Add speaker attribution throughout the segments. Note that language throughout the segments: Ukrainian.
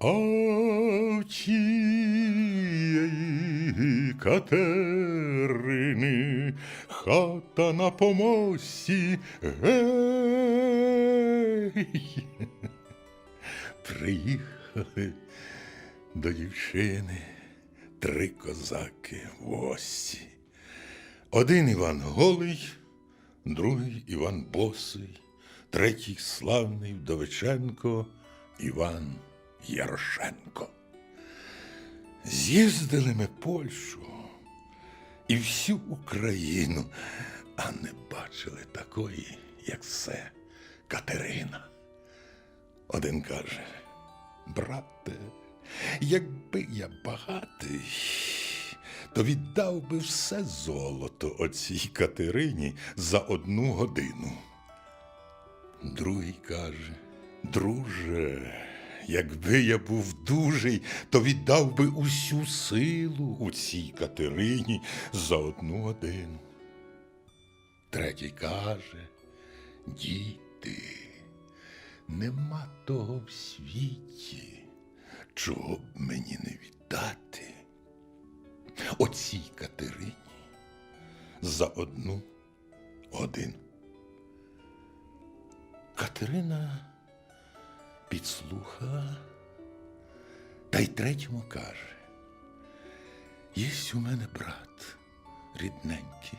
Speaker 1: А Катерини хата на помості. Приїхали до дівчини три козаки в гості. Один Іван голий, другий Іван босий, третій славний Вдовиченко Іван Ярошенко. З'їздили ми Польщу і всю Україну, а не бачили такої, як це Катерина. Один каже, брате, якби я багатий, то віддав би все золото оцій Катерині за одну годину. Другий каже, друже, якби я був дужий, то віддав би усю силу у цій Катерині за одну годину. Третій каже, діти, нема того в світі, чого б мені не віддати. Оцій Катерині за одну годину. Катерина підслухала та й третьому каже: Єсть у мене брат рідненький,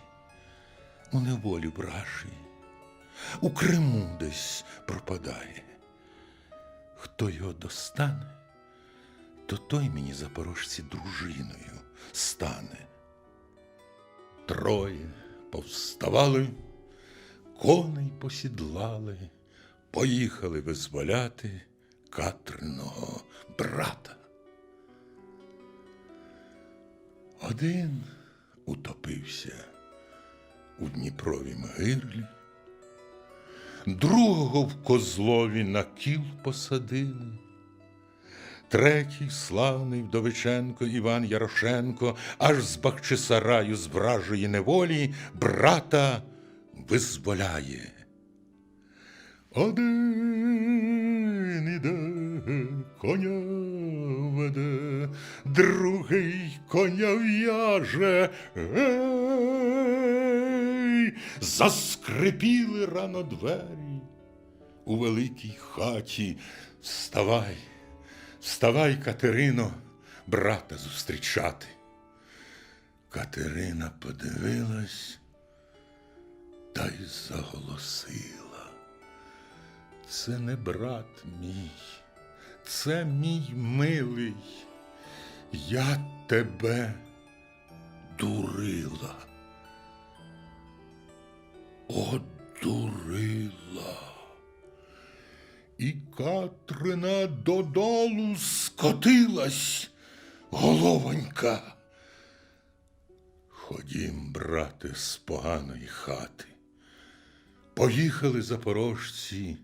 Speaker 1: у неволі вражий, у Криму десь пропадає. Хто його достане, то той мені запорожці дружиною стане. Троє повставали, коней посідлали, поїхали визволяти Катриного брата. Один утопився у Дніпровій могилі, другого в Козлові на кіл посадили. Третій славний Вдовиченко Іван Ярошенко аж з Бахчисараю з вражої неволі брата визволяє. Один іде, коня веде, другий коня в'яже. Гей! Заскрипіли рано двері у великій хаті. Вставай, вставай, Катерино, брата зустрічати. Катерина подивилась та й заголосила. Це не брат мій, це мій милий. Я тебе дурила. Одурила. І Катрина додолу скотилась, головонька. Ходім, брате, з поганої хати. Поїхали запорожці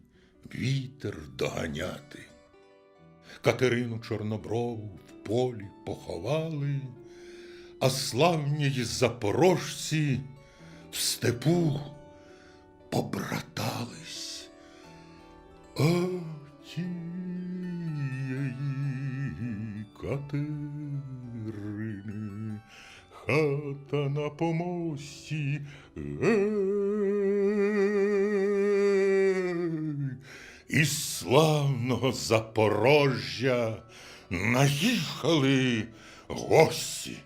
Speaker 1: вітер доганяти. Катерину Чорноброву в полі поховали, а славні запорожці в степу побратались. А тієї Катерини хата на помості. Гей! Із славного Запорожжя наїхали гості.